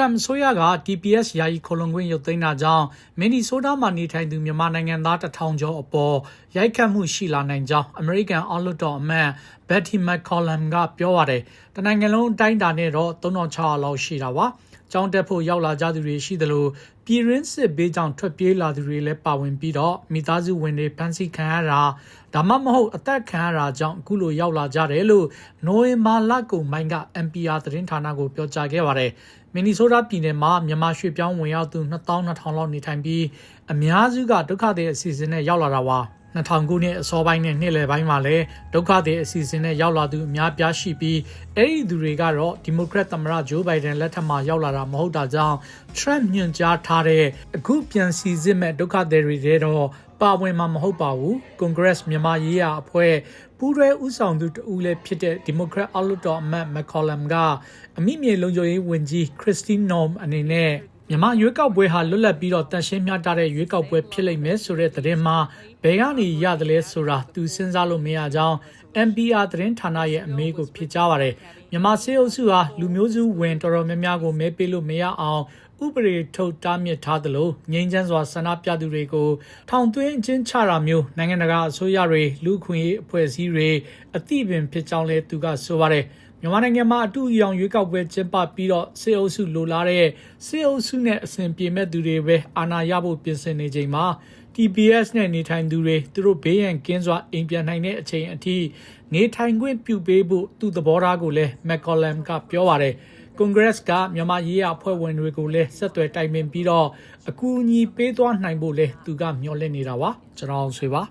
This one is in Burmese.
Trump ဆိုရက TPS ယာယီခလုံးခွင့်ရုပ်သိမ်းတာကြောင့်မင်နီဆိုးတားမှာနေထိုင်သူမြန်မာနိုင်ငံသားတစ်ထောင်ကျော်အပေါ်ရိုက်ခတ်မှုရှိလာနိုင်ကြောင်း American အောက်လွှတ်တော်အမတ် Betty McCollum ကပြောပါတယ်။တနိုင်ငံလုံးအတိုင်းအတာနဲ့တော့3600လောက်ရှိတာပါ။ကျောင်းတက်ဖို့ရောက်လာကြသူတွေရှိသလို ပြည်ရင်းစစ်ဘေးကြောင့်ထွက်ပြေးလာသူတွေလည်းပါဝင်ပြီးတော့မိသားစုဝင်တွေဖမ်းဆီးခံရတာဒါမှမဟုတ်အသက်ခံရတာကြောင့်အခုလိုရောက်လာကြတယ်လို့နိုဝင်ဘာလကုန်ပိုင်းက NPR သတင်းဌာနကိုပြောကြားခဲ့ပါတယ်။မင်နီဆိုးတားပြည်နယ်မှာမြန်မာရွှေ့ပြောင်းဝင်ရောက်သူ2200လောက်နေထိုင်ပြီးအများစုကဒုက္ခသည်အစီအစဉ်နဲ့ရောက်လာတာပါ။ 2000ခုနှစ်အစောပိုင်းနဲ့နှစ်လယ်ပိုင်းမှာလည်းဒုက္ခသည်အစီအစဉ်နဲ့ရောက်လာသူအများပြားရှိပြီးအဲ့ဒီသူတွေကတော့ဒီမိုကရက်သမ္မတဂျိုးဘိုင်ဒန်လက်ထက်မှာရောက်လာတာမဟုတ်တာကြောင့် Trump ညွှန်ကြားထားတဲ့အခုပြန်စီစစ်မဲ့ဒုက္ခသည်တွေတဲ့တော့ပါဝင်မှာမဟုတ်ပါဘူး။ Congress မြန်မာရေးရာအဖွဲ့ပူးရဲဥဆောင်သူတဦးလည်းဖြစ်တဲ့ Democrat အောက်လွှတ်တော်အမတ် McCollum ကအမိမြေလုံခြုံရေးဝန်ကြီး Christine Noem အနေနဲ့ မြန်မာရွေးကောက်ပွဲဟာလွတ်လပ်ပြီးတော့တန်ရှင်းမျှတတဲ့ရွေးကောက်ပွဲဖြစ်လိမ့်မယ်ဆိုတဲ့သတင်းမှာဘယ်ကနေရတယ်လဲဆိုတာသူစဉ်းစားလို့မရကြောင်း NPR သတင်းဌာနရဲ့အမေးကိုဖြေကြားပါတယ်မြန်မာစေအုပ်စုဟာလူမျိုးစုဝင်တော်တော်များများကိုမဲပေးလို့မရအောင်ဥပဒေထုတ်တားမြစ်ထားသလိုငြိမ်းချမ်းစွာဆန္ဒပြသူတွေကိုထောင်သွင်းခြင်းချတာမျိုးနိုင်ငံတကာအစိုးရတွေလူခွင့်ရေးအဖွဲ့အစည်းတွေအသိပင်ဖြစ်ကြောင်းလဲသူကဆိုပါတယ် မြန်မာနိုင်ငံမှာအတူအယောင်ရွေးကောက်ပွဲကျင်းပပြီးတော့စေအုပ်စုလိုလားတဲ့စေအုပ်စုနဲ့အစဉ်ပြေမဲ့သူတွေပဲအာဏာရဖို့ပြင်ဆင်နေချိန်မှာ TPS နဲ့နေထိုင်သူတွေသူတို့ဘေးရန်ကင်းစွာအိမ်ပြန်နိုင်တဲ့အချိန်အထိနေထိုင်ခွင့်ပြုပေးဖို့သူ့သဘောထားကိုလည်း McCollum ကပြောပါတယ်ကွန်ဂရက်ကမြန်မာရေးရာအဖွဲ့ဝင်တွေကိုလည်းဆက်သွယ်တိုင်ပင်ပြီးတော့အကူအညီပေးသွားနိုင်ဖို့လဲသူကမျှော်လင့်နေတာပါကျွန်တော်ဆွေပါ